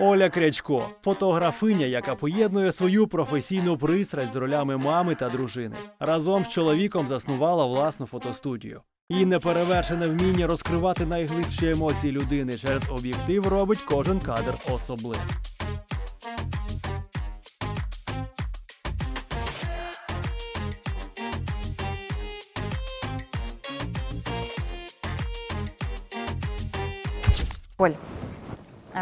Оля Крячко фотографиня, яка поєднує свою професійну пристрасть з ролями мами та дружини. Разом з чоловіком заснувала власну фотостудію. Її неперевершене вміння розкривати найглибші емоції людини через об'єктив робить кожен кадр особливим. Оль,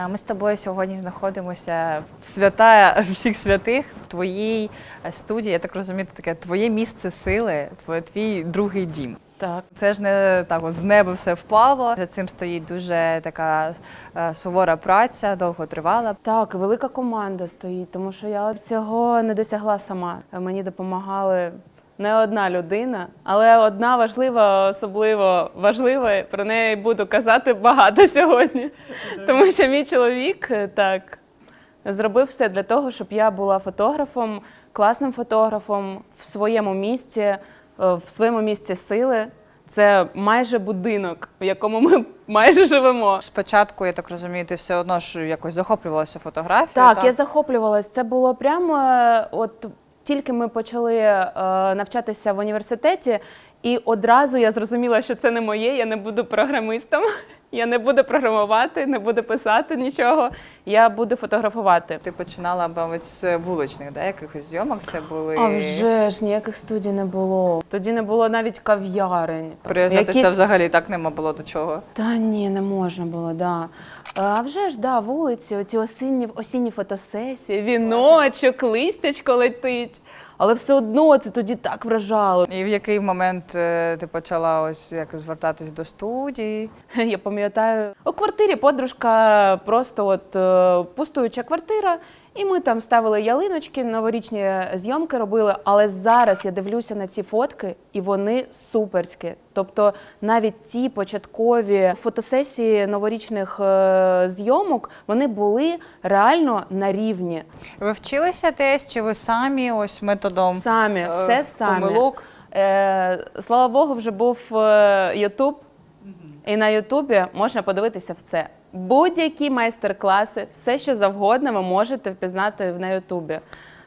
ми з тобою сьогодні знаходимося в свята всіх святих в твоїй е, студії. Я так розумію, таке твоє місце сили, твоє твій другий дім. Так. Це ж не так, от з неба все впало. За цим стоїть дуже така е, сувора праця, довго тривала. Так, велика команда стоїть, тому що я цього не досягла сама. Мені допомагали не одна людина, але одна важлива, особливо важлива. Про неї буду казати багато сьогодні. Тому що мій чоловік е, так зробив все для того, щоб я була фотографом, класним фотографом в своєму місті, е, в своєму місці сили. Це майже будинок, в якому ми майже живемо. Спочатку, я так розумію, ти все одно ж якось захоплювалася фотографією. Так, я захоплювалась. Це було прямо е, от тільки ми почали е, навчатися в університеті, і одразу я зрозуміла, що це не моє, я не буду програмистом, я не буду програмувати, не буду писати нічого. Я буду фотографувати. Ти починала, мабуть, з вуличних, да, якихось зйомок. Це були А вже ж ніяких студій не було. Тоді не було навіть кав'ярень. прив'язатися Якісь- взагалі так нема було до чого. Та ні, не можна було, да. А вже ж, да, вулиці, оці осінні, осінні фотосесії, віночок, листячко летить. Але все одно це тоді так вражало. І в який момент е, ти почала ось як звертатись до студії? Я пам'ятаю, у квартирі подружка просто от е, пустуюча квартира, і ми там ставили ялиночки, новорічні зйомки робили. Але зараз я дивлюся на ці фотки, і вони суперські. Тобто навіть ті початкові фотосесії новорічних е, зйомок вони були реально на рівні. Ви вчилися десь, чи ви самі ось методом Самі, е, все самі. помилок? Е, слава Богу, вже був е, Ютуб, і на Ютубі можна подивитися все. Будь-які майстер-класи, все, що завгодно, ви можете впізнати на Ютубі.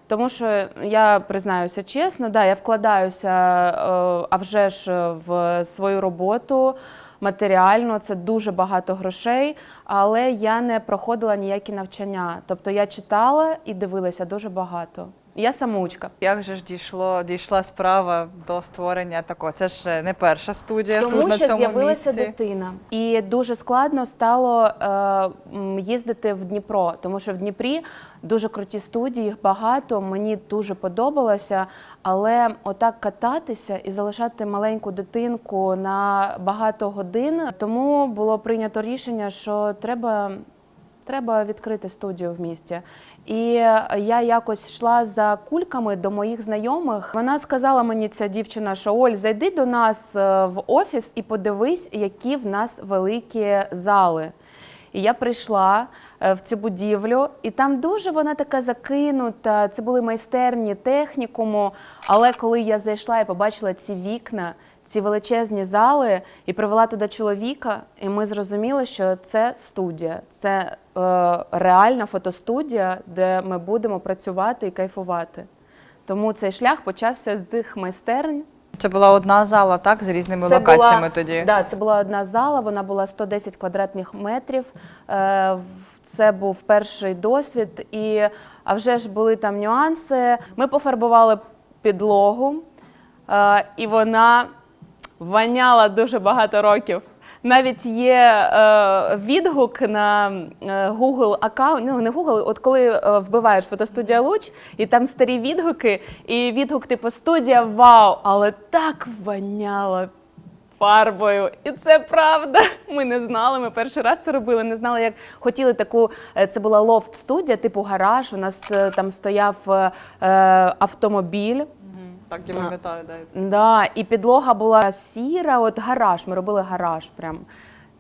Тому що я признаюся чесно, да, я вкладаюся е, а вже ж в свою роботу матеріально, це дуже багато грошей, але я не проходила ніякі навчання. Тобто я читала і дивилася дуже багато. Я самоучка. Як же ж дійшло, дійшла справа до створення такого? Це ж е, не перша студія Тому тут на що цьому з'явилася місці. дитина, і дуже складно стало е, їздити в Дніпро, тому що в Дніпрі дуже круті студії, їх багато. Мені дуже подобалося. Але отак кататися і залишати маленьку дитинку на багато годин. Тому було прийнято рішення, що треба. Треба відкрити студію в місті. І я якось йшла за кульками до моїх знайомих. Вона сказала мені, ця дівчина, що Оль, зайди до нас е, в офіс і подивись, які в нас великі зали. І я прийшла е, в цю будівлю, і там дуже вона така закинута. Це були майстерні технікуму. Але коли я зайшла і побачила ці вікна, ці величезні зали, і привела туди чоловіка, і ми зрозуміли, що це студія, це е, реальна фотостудія, де ми будемо працювати і кайфувати. Тому цей шлях почався з цих майстерень. Це була одна зала, так, з різними Це локаціями була, тоді. Да, це була одна зала, вона була 110 квадратних метрів. Е, Це був перший досвід, і а вже ж були там нюанси. Ми пофарбували підлогу, е, і вона воняла дуже багато років. Навіть є е, відгук на е, Google аккаунт, ну не Google, от коли е, вбиваєш фотостудія Луч, і там старі відгуки, і відгук типу студія вау, але так воняло фарбою. І це правда. Ми не знали. Ми перший раз це робили. Не знали, як хотіли таку. е, Це була лофт-студія, типу гараж. У нас там стояв е, автомобіль. Так, я пам'ятаю, да. Да, і підлога була сіра, от гараж. Ми робили гараж прям.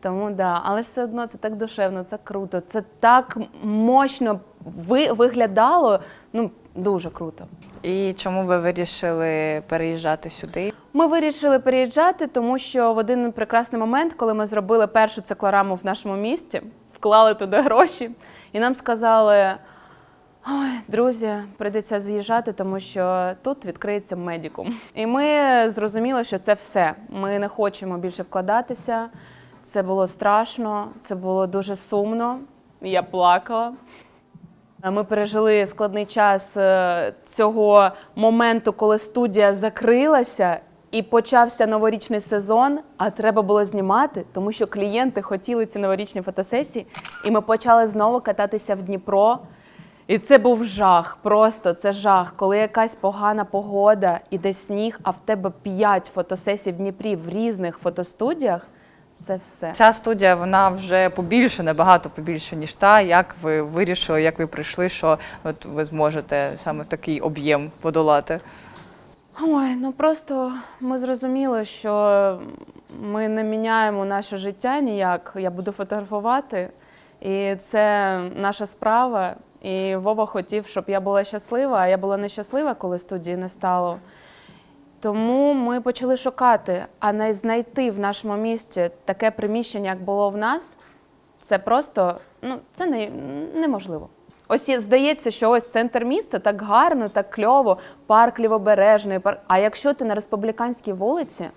Тому да, але все одно це так душевно, це круто. Це так мощно ви, виглядало. Ну, дуже круто. І чому ви вирішили переїжджати сюди? Ми вирішили переїжджати, тому що в один прекрасний момент, коли ми зробили першу циклораму в нашому місті, вклали туди гроші, і нам сказали: ой, друзі, прийдеться з'їжджати, тому що тут відкриється медікум. І ми зрозуміли, що це все. Ми не хочемо більше вкладатися. Це було страшно, це було дуже сумно. Я плакала. Ми пережили складний час е, цього моменту, коли студія закрилася і почався новорічний сезон, а треба було знімати, тому що клієнти хотіли ці новорічні фотосесії. І ми почали знову кататися в Дніпро. І це був жах, просто це жах, коли якась погана погода, іде сніг, а в тебе п'ять фотосесій в Дніпрі в різних фотостудіях. Це все. Ця студія вона вже побільше, набагато побільше, ніж та. Як ви вирішили, як ви прийшли, що от ви зможете саме такий об'єм подолати? Ой, ну просто ми зрозуміли, що ми не міняємо наше життя ніяк. Я буду фотографувати, і це наша справа. І Вова хотів, щоб я була щаслива, а я була нещаслива, коли студії не стало. Тому ми почали шукати, а не знайти в нашому місті таке приміщення, як було в нас, це просто ну, це не, неможливо. Ось здається, що ось центр міста так гарно, так кльово, парк лівобережний. Пар... А якщо ти на республіканській вулиці,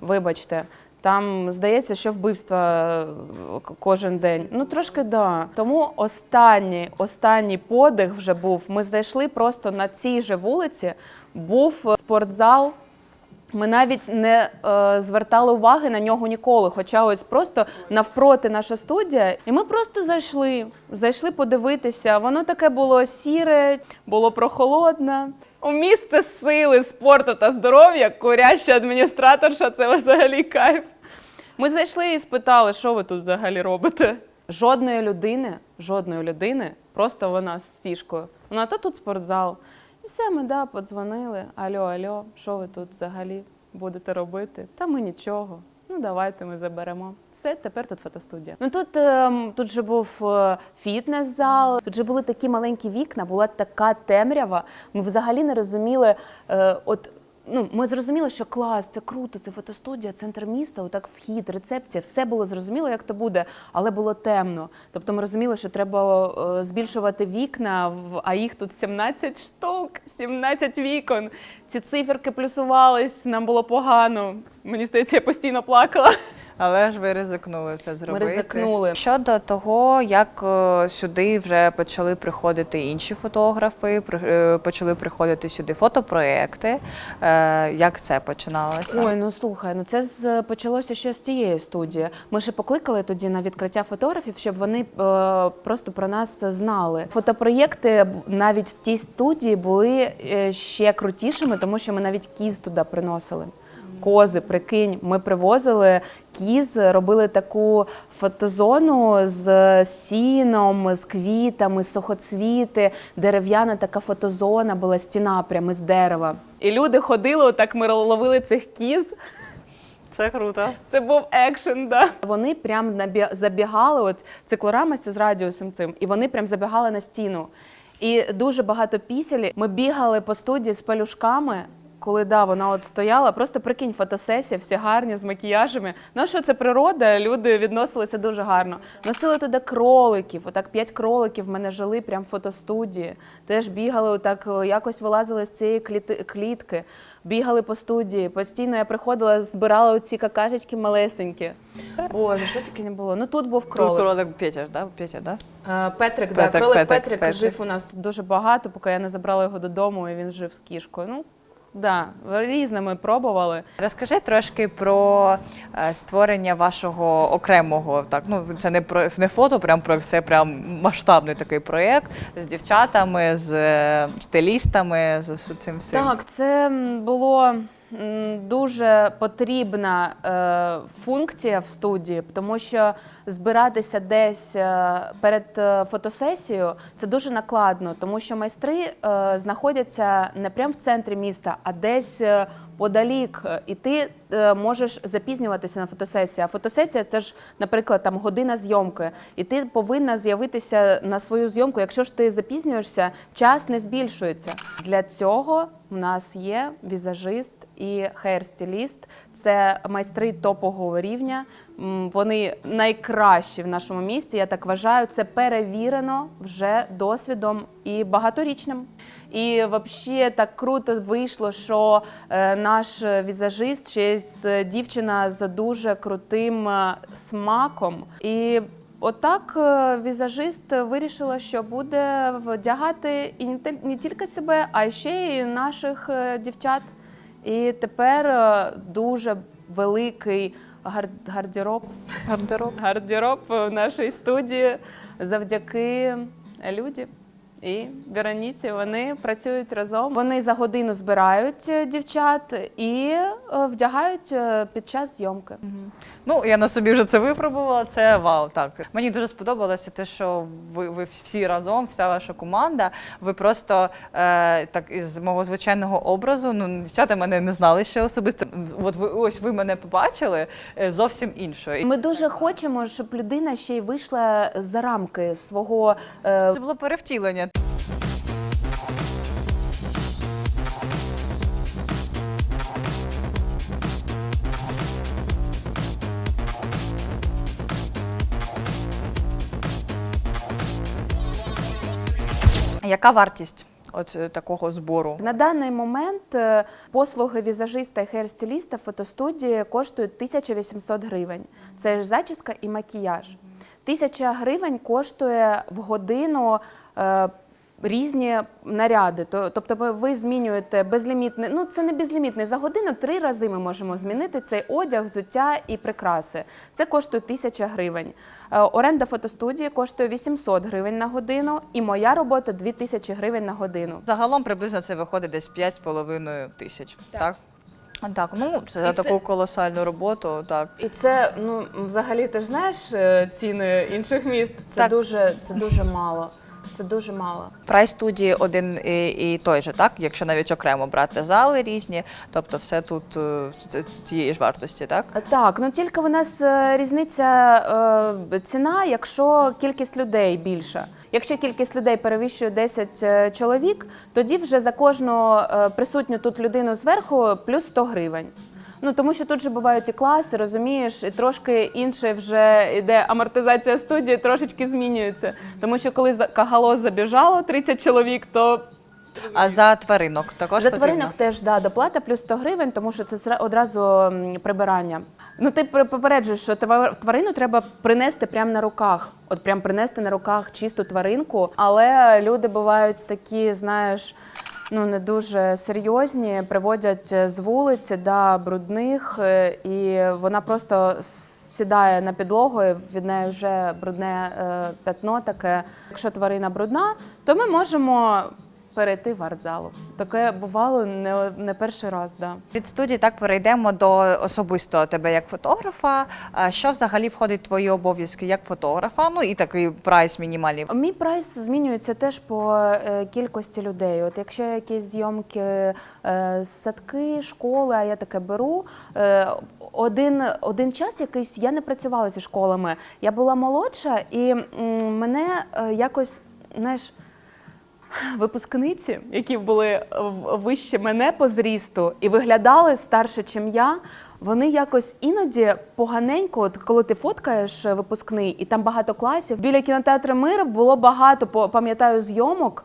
вибачте, там здається, що вбивства е, кожен день. Ну трошки да. Тому останній, останній подих вже був. Ми знайшли просто на цій же вулиці був спортзал. Ми навіть не е, звертали уваги на нього ніколи. Хоча ось просто навпроти наша студія, і ми просто зайшли. Зайшли подивитися. Воно таке було сіре, було прохолодне. У місце сили, спорту та здоров'я, куряща адміністраторша це взагалі кайф. Ми зайшли і спитали, що ви тут взагалі робите. Жодної людини, жодної людини, просто вона з сішкою. Вона та тут спортзал. І все, ми да, подзвонили. Алло, алло, що ви тут взагалі будете робити? Та ми нічого. Ну, давайте ми заберемо. Все, тепер тут фотостудія. Ну тут, ем, тут же був е, фітнес-зал, тут же були такі маленькі вікна, була така темрява. Ми взагалі не розуміли, е, от ну, ми зрозуміли, що клас, це круто, це фотостудія, центр міста, отак вхід, рецепція, все було зрозуміло, як то буде, але було темно. Тобто ми розуміли, що треба е, збільшувати вікна, а їх тут 17 штук, 17 вікон. Ці циферки плюсувались, нам було погано. Мені здається, я постійно плакала. Але ж ви ризикнули це зробити. ризикнули. Щодо того, як е, сюди вже почали приходити інші фотографи, при- е, почали приходити сюди фотопроекти. е, Як це починалося? Ой, ну слухай, ну це з, почалося ще з цієї студії. Ми ще покликали тоді на відкриття фотографів, щоб вони е, просто про нас знали. Фотопроєкти навіть в тій студії були ще крутішими, тому що ми навіть кіз туди приносили. Кози, прикинь, ми привозили кіз, робили таку фотозону з сіном, з квітами, сухоцвіти, дерев'яна така фотозона була стіна прямо з дерева. І люди ходили, отак ми ловили цих кіз. Це круто. Це був екшен, да. Вони прям набі- забігали, от циклорамися з радіусом цим, і вони прям забігали на стіну. І дуже багато пісялі. Ми бігали по студії з пелюшками. Коли да, вона от стояла, просто прикинь, фотосесія, всі гарні з макіяжами. Ну що це природа, люди відносилися дуже гарно. Носили туди кроликів, отак п'ять кроликів в мене жили прямо в фотостудії. Теж бігали, отак е, якось вилазили з цієї клітки, бігали по студії. Постійно я приходила, збирала оці какашечки малесенькі. Боже, що тільки не було. Ну тут був Тут кролик. кролик Петя, да? Петя, да? Е, Петрик, да, кролик Петрик, Петрик, Петрик. жив у нас тут дуже багато, поки я не забрала його додому, і він жив з кішкою. Ну, да, різними пробували. Розкажи трошки про е, створення вашого окремого, так ну це не про не фото, прям про це прям масштабний такий проєкт з дівчатами, з е, стилістами, з, усім цим всім. Так, це м, було дуже потрібна е, функція в студії, тому що збиратися десь е, перед е, фотосесією це дуже накладно, тому що майстри знаходяться не прямо в центрі міста, а десь подалік. І ти можеш запізнюватися на фотосесію. А фотосесія це ж, наприклад, там година зйомки, і ти повинна з'явитися на свою зйомку. Якщо ж ти запізнюєшся, час не збільшується. Для цього У нас є візажист і хейр-стиліст. Це майстри топового рівня. Вони найкращі в нашому місті. Я так вважаю. Це перевірено вже досвідом і багаторічним. І взагалі так круто вийшло, що е, наш візажист ще з дівчина з дуже крутим е, смаком. І Отак е, візажист вирішила, що буде вдягати і не тільки себе, а ще й наших е, дівчат. І тепер е, дуже великий гар- гардероб, Гардероб. гардероб в нашій студії завдяки Люді. І Вероніці вони працюють разом. Вони за годину збирають е, дівчат і е, вдягають е, під час зйомки. Ну, я на собі вже це випробувала. Це вау. Так мені дуже сподобалося те, що ви, ви всі разом, вся ваша команда. Ви просто е, так із мого звичайного образу. Ну, дівчата мене не знали ще особисто. От ви ось ви мене побачили е, зовсім іншою. Ми дуже хочемо, щоб людина ще й вийшла за рамки свого е, Це було перевтілення. Яка вартість от е, такого збору? На даний момент е, послуги візажиста і хейр-стиліста фотостудії коштують 1800 гривень. Це ж зачіска і макіяж. Тисяча гривень коштує в годину. Різні наряди, То- тобто ви- змінюєте безлімітний, ну це не безлімітний, за годину три рази ми можемо змінити цей одяг, взуття і прикраси. Це коштує тисяча гривень. Е, Оренда фотостудії коштує 800 гривень на годину, і моя робота 2000 гривень на годину. Загалом приблизно це виходить десь 5,5 тисяч. Так. Так, так ну це за І це- таку колосальну роботу. Так. І це ну взагалі ти ж знаєш е, ціни інших міст. Це Так. дуже це дуже мало. Це дуже мало. Прайс студії один і, і той же, так? Якщо навіть окремо брати зали різні, тобто все тут е, ц- цієї ж вартості, так? Е, Так, ну тільки в нас е, різниця е, ціна, якщо кількість людей більша. Якщо кількість людей перевищує 10 е, чоловік, тоді вже за кожну е, присутню тут людину зверху плюс 100 гривень. Ну тому що тут же бувають і класи, розумієш, і трошки інше вже йде амортизація студії, трошечки змінюється. Тому що коли за кагало забіжало 30 чоловік, то А за тваринок також за потрібно? тваринок теж да, доплата плюс 100 гривень, тому що це одразу прибирання. Ну ти попереджуєш, що тва- тварину треба принести прямо на руках. От прям принести на руках чисту тваринку. Але люди бувають такі, знаєш. Ну, не дуже серйозні, приводять е, з вулиці да, брудних, е, і вона просто сідає на підлогу, і від неї вже брудне е, пятно таке. Якщо тварина брудна, то ми можемо перейти в артзалу. Таке бувало не, не перший раз. Да. Від студії так перейдемо до особистого тебе як фотографа. Що взагалі входить в твої обов'язки як фотографа? Ну і такий прайс мінімальний. Мій прайс змінюється теж по е, кількості людей. От якщо якісь зйомки е, садки, школи, а я таке беру. Е, один, один час якийсь я не працювала зі школами. Я була молодша, і мене якось, знаєш. Випускниці, які були вище мене по зрісту і виглядали старше, чим я. Вони якось іноді поганенько, от коли ти фоткаєш е, випускний, і там багато класів. Біля кінотеатру Мир було багато, пам'ятаю, зйомок.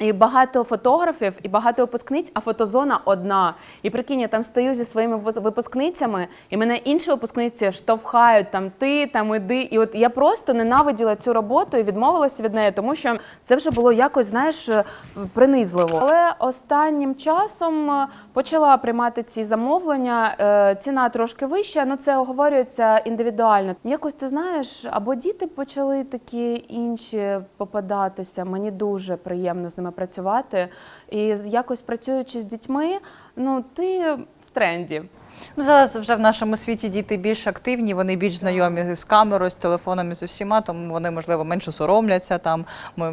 І багато фотографів, і багато випускниць, а фотозона одна. І прикинь, я там стою зі своїми випус- випускницями, і мене інші випускниці штовхають там ти, там іди. І от я просто ненавиділа цю роботу і відмовилася від неї, тому що це вже було якось, знаєш, е, принизливо. Але останнім часом е, почала приймати ці замовлення. Е, Ціна трошки вища, але це оговорюється індивідуально. Якось ти знаєш, або діти почали такі інші попадатися. Мені дуже приємно з ними працювати. І якось працюючи з дітьми, ну ти в тренді. Ну, зараз вже в нашому світі діти більш активні, вони більш знайомі з камерою, з телефонами, з усіма, тому вони, можливо, менше соромляться там, ми,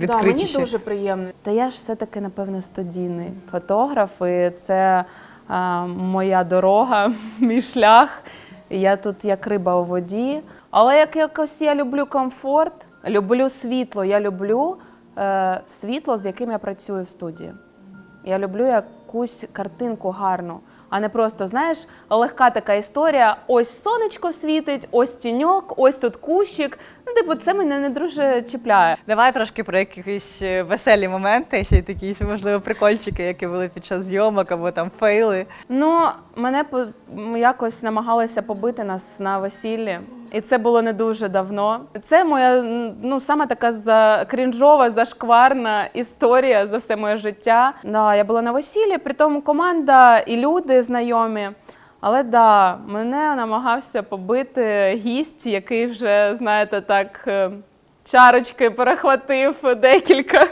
Да, мені дуже приємно. Та я ж все-таки, напевно, студійний фотограф, і це а, моя дорога, мій шлях. Я тут як риба у воді. Але як якось я люблю комфорт, люблю світло, я люблю е, світло, з яким я працюю в студії. Я люблю якусь картинку гарну, а не просто, знаєш, легка така історія: ось сонечко світить, ось тіньок, ось тут кущик. Ну, типу, це мене не дуже чіпляє. Давай трошки про якісь е, веселі моменти, ще й такі, можливо, прикольчики, які були під час зйомок або там фейли. Ну, мене по- якось намагалися побити нас на весіллі. І це було не дуже давно. Це моя ну саме така за крінжова, зашкварна історія за все моє життя. Да, я була на весіллі, при тому команда і люди знайомі. Але да, мене намагався побити гість, який вже, знаєте, так е, чарочки перехватив декілька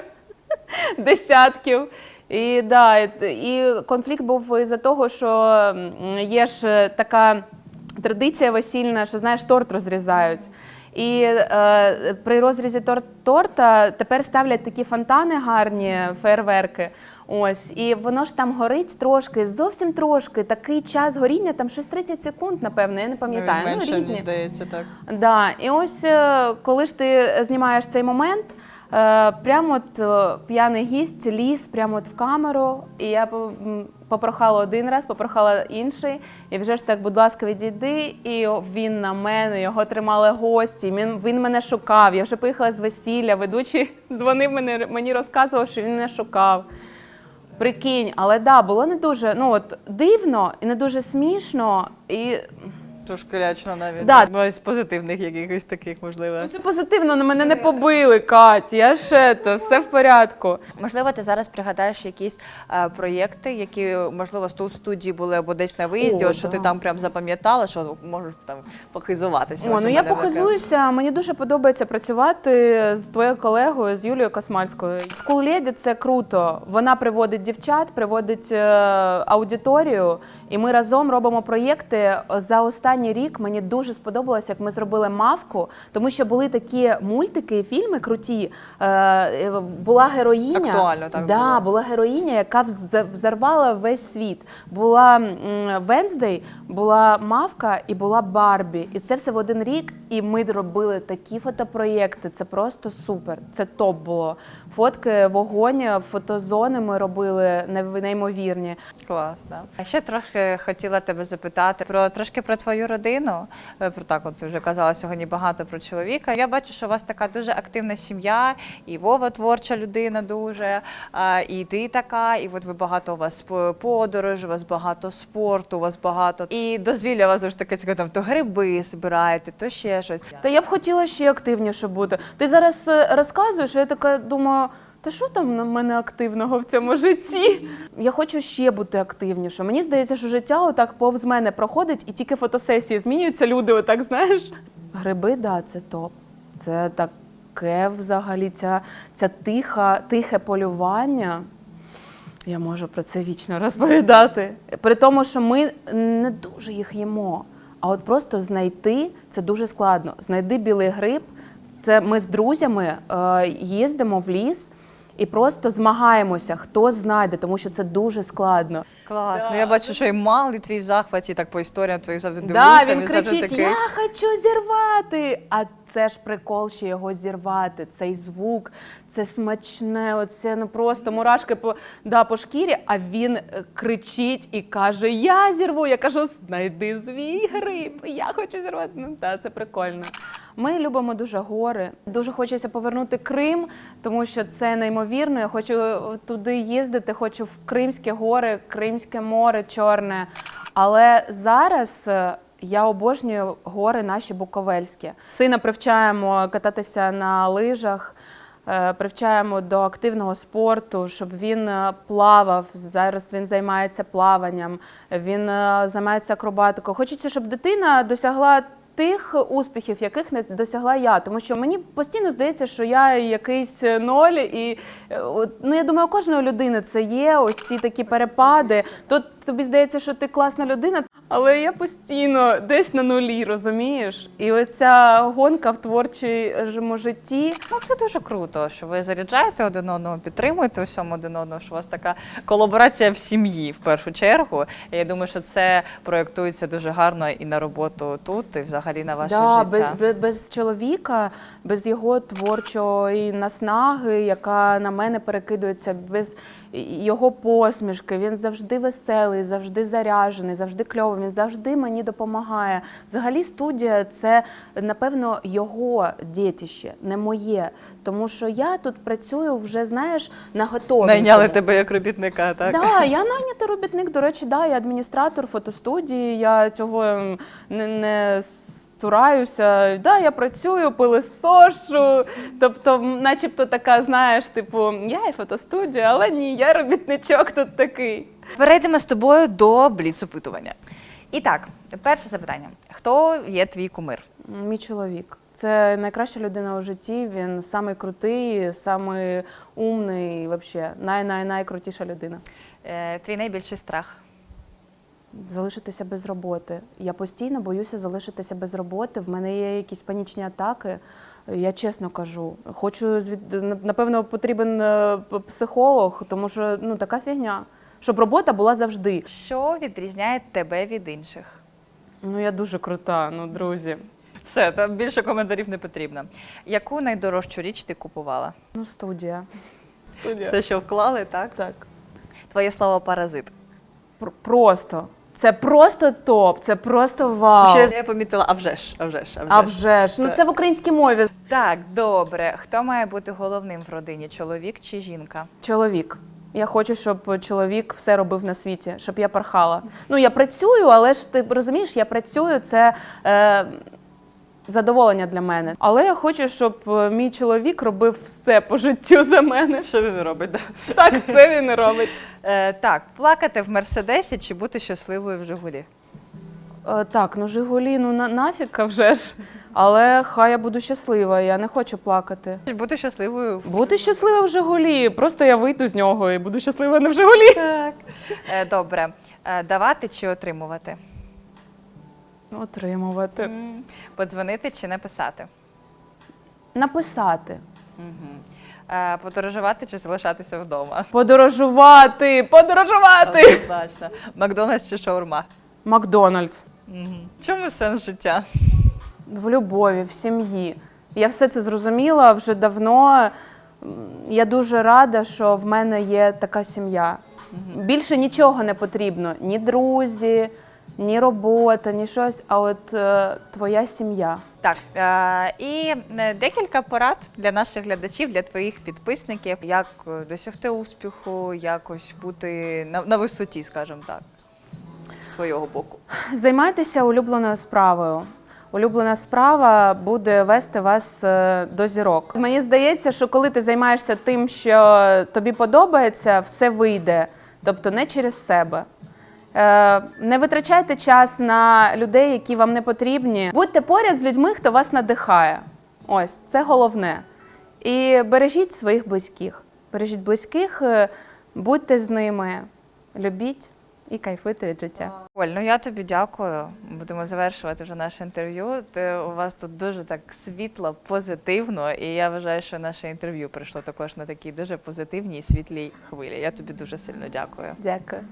десятків. І, да, і, конфлікт був із-за того, що є ж така традиція весільна, що знаєш, торт розрізають. І е, при розрізі тор- торта тепер ставлять такі фонтани гарні, фейерверки. Ось, і воно ж там горить трошки, зовсім трошки. Такий час горіння, там щось 30 секунд, напевно, я не пам'ятаю. Ну, Менше, різні. мені здається, так. Да, і ось е, коли ж ти знімаєш цей момент, е, прямо от е, п'яний гість ліз прямо от в камеру, і я попрохала один раз, попрохала інший, і вже ж так, будь ласка, відійди. І він на мене, його тримали гості. Він, він мене шукав. Я вже поїхала з весілля. Ведучий дзвонив мене, мені розказував, що він мене шукав. Прикинь, але да, було не дуже ну от дивно і не дуже смішно. І Трошки лячно навіть. Да. Ну, з позитивних якихось таких, можливо. Ну, Це позитивно, на мене не побили, Кать. Я ще то все в порядку. Можливо, ти зараз пригадаєш якісь е, проєкти, які, можливо, тут в студії були або десь на виїзді, О, от що ти там прям запам'ятала, що можеш там похизуватися. О, ну я похизуюся. Мені дуже подобається працювати з твоєю колегою, з Юлією Космальською. School Lady – це круто. Вона приводить дівчат, приводить е, аудиторію, і ми разом робимо проєкти. За останній рік мені дуже сподобалося, як ми зробили мавку, тому що були такі мультики, фільми круті. Е, е, була героїня. Актуально так да, було. була героїня, яка вз- взорвала весь світ. Була Венздей, була Мавка і була Барбі. І це все в один рік. І ми робили такі фотопроєкти. Це просто супер. Це топ було. Фотки, вогонь, фотозони ми робили неймовірні. Клас, да. А ще трохи хотіла тебе запитати про трошки про твою родину. Е, Про так, от вже казала сьогодні багато про чоловіка. Я бачу, що у вас така дуже активна сім'я, і Вова творча людина дуже, і ти така, і от ви багато у вас подорож, у вас багато спорту, у вас багато. І дозвілля у вас дуже таке цікаве, там то гриби збираєте, то ще щось. Та я б хотіла ще активніше бути. Ти зараз е, розказуєш, я така думаю. Та що там на мене активного в цьому житті? Я хочу ще бути активніше. Мені здається, що життя отак повз мене проходить, і тільки фотосесії змінюються люди, отак знаєш. Гриби, да, це топ. Це таке взагалі, ця, ця тиха, тихе полювання. Я можу про це вічно розповідати. При тому, що ми не дуже їх їмо. А от просто знайти це дуже складно. Знайди білий гриб. Це ми з друзями е, їздимо в ліс і просто змагаємося, хто знайде, тому що це дуже складно. Клас. Ну я бачу, що і малий твій в захваті, так по історіям твоїх завжди Да, дивлюся. він кричить: такий. Я хочу зірвати. А це ж прикол, ще його зірвати. Цей звук, це смачне, оце ну просто мурашки по, да, по шкірі, а він е, кричить і каже: Я зірву. Я кажу, знайди свій гриб, я хочу зірвати. Ну так, це прикольно. Ми любимо дуже гори. Дуже хочеться повернути Крим, тому що це неймовірно. Я хочу е, туди їздити, хочу в Кримські гори, Кримське море чорне. Але зараз е, я обожнюю гори наші буковельські. Сина привчаємо кататися на лижах. е, Привчаємо до активного спорту, щоб він е, плавав. Зараз він займається плаванням, він займається акробатикою. Хочеться, щоб дитина досягла тих успіхів, яких не досягла я. Тому що мені постійно здається, що я якийсь ноль, і е, ну я думаю, у кожної людини це є ось ці такі перепади. То тобі здається, що ти класна людина, Але я постійно десь на нулі, розумієш? І оця гонка в творчому житті. Ну, це дуже круто, що ви заряджаєте один одного, підтримуєте усьому один одного, що у вас така колаборація в сім'ї в першу чергу. І я думаю, що це проєктується дуже гарно і на роботу тут, і взагалі на ваше Да, життя. без, без, без чоловіка, без його творчої наснаги, яка на мене перекидується, без його посмішки. Він завжди веселий, завжди заряджений, завжди кльовий, він завжди мені допомагає. Взагалі, студія це, напевно, його дітище, не моє. Тому що я тут працюю вже, знаєш, на готові. Найняли тебе як робітника, так? Да, я найнятий робітник. До речі, да, я адміністратор фотостудії. Я цього не, не цураюся. Да, я працюю, пилисошу. Тобто, начебто така, знаєш, типу, я і фотостудія, але ні, я робітничок тут такий. Перейдемо з тобою до бліц-опитування. І так, перше запитання: хто є твій кумир? Мій чоловік. Це найкраща людина у житті. Він самий крутий, самий умний, взагалі, най-най-найкрутіша людина. Е, твій найбільший страх? Залишитися без роботи. Я постійно боюся залишитися без роботи. В мене є якісь панічні атаки. Я чесно кажу, хочу напевно, потрібен е, психолог, тому що ну така фігня. Щоб робота була завжди. Що відрізняє тебе від інших? Ну я дуже крута, ну друзі. Все, там більше коментарів не потрібно. Яку найдорожчу річ ти купувала? Ну, студія. Студія. Все, що вклали, так? Так. Твоє слово паразит. Пр- Просто. Це просто топ, це просто вау. Ще я помітила, а вже ж, а вже ж, А вже ж. Ну це в українській мові. Так, добре. Хто має бути головним в родині? Чоловік чи жінка? Чоловік. Я хочу, щоб чоловік все робив на світі, щоб я пархала. Ну, я працюю, але ж ти розумієш, я працюю, це е, задоволення для мене. Але я хочу, щоб е, мій чоловік робив все по життю за мене. Що він робить? Да? Так, це він і робить. Е, так, плакати в Мерседесі чи бути щасливою в Жигулі? Е, так, ну Жигулі, ну на, нафіг а вже ж. Але хай я буду щаслива, я не хочу плакати. Бути щасливою. Бути щаслива в Жигулі. Просто я вийду з нього і буду щаслива не в Жигулі. Так. Е, добре. Е, давати чи отримувати? Отримувати. М, Подзвонити чи написати? Написати. Угу. Е, подорожувати чи залишатися вдома? Подорожувати, подорожувати. Однозначно. Макдональдс чи шаурма? Макдональдс. Угу. Чому сенс життя? В любові, в сім'ї. Я все це зрозуміла вже давно. Я дуже рада, що в мене є така сім'я. Більше нічого не потрібно: ні друзі, ні робота, ні щось, а от е, твоя сім'я. Так, е, і е, декілька порад для наших глядачів, для твоїх підписників, як досягти успіху, якось бути на, на висоті, скажімо так, з твого боку. Займайтеся улюбленою справою. Улюблена справа буде вести вас е, до зірок. Мені здається, що коли ти займаєшся тим, що тобі подобається, все вийде. Тобто не через себе. Е, Не витрачайте час на людей, які вам не потрібні. Будьте поряд з людьми, хто вас надихає. Ось це головне. І бережіть своїх близьких. Бережіть близьких, е, будьте з ними, любіть і кайфуйте від життя. Оль, ну я тобі дякую. Будемо завершувати вже наше інтерв'ю. Ти у вас тут дуже так світло, позитивно, і я вважаю, що наше інтерв'ю прийшло також на такій дуже позитивній і світлій хвилі. Я тобі дуже сильно дякую. Дякую.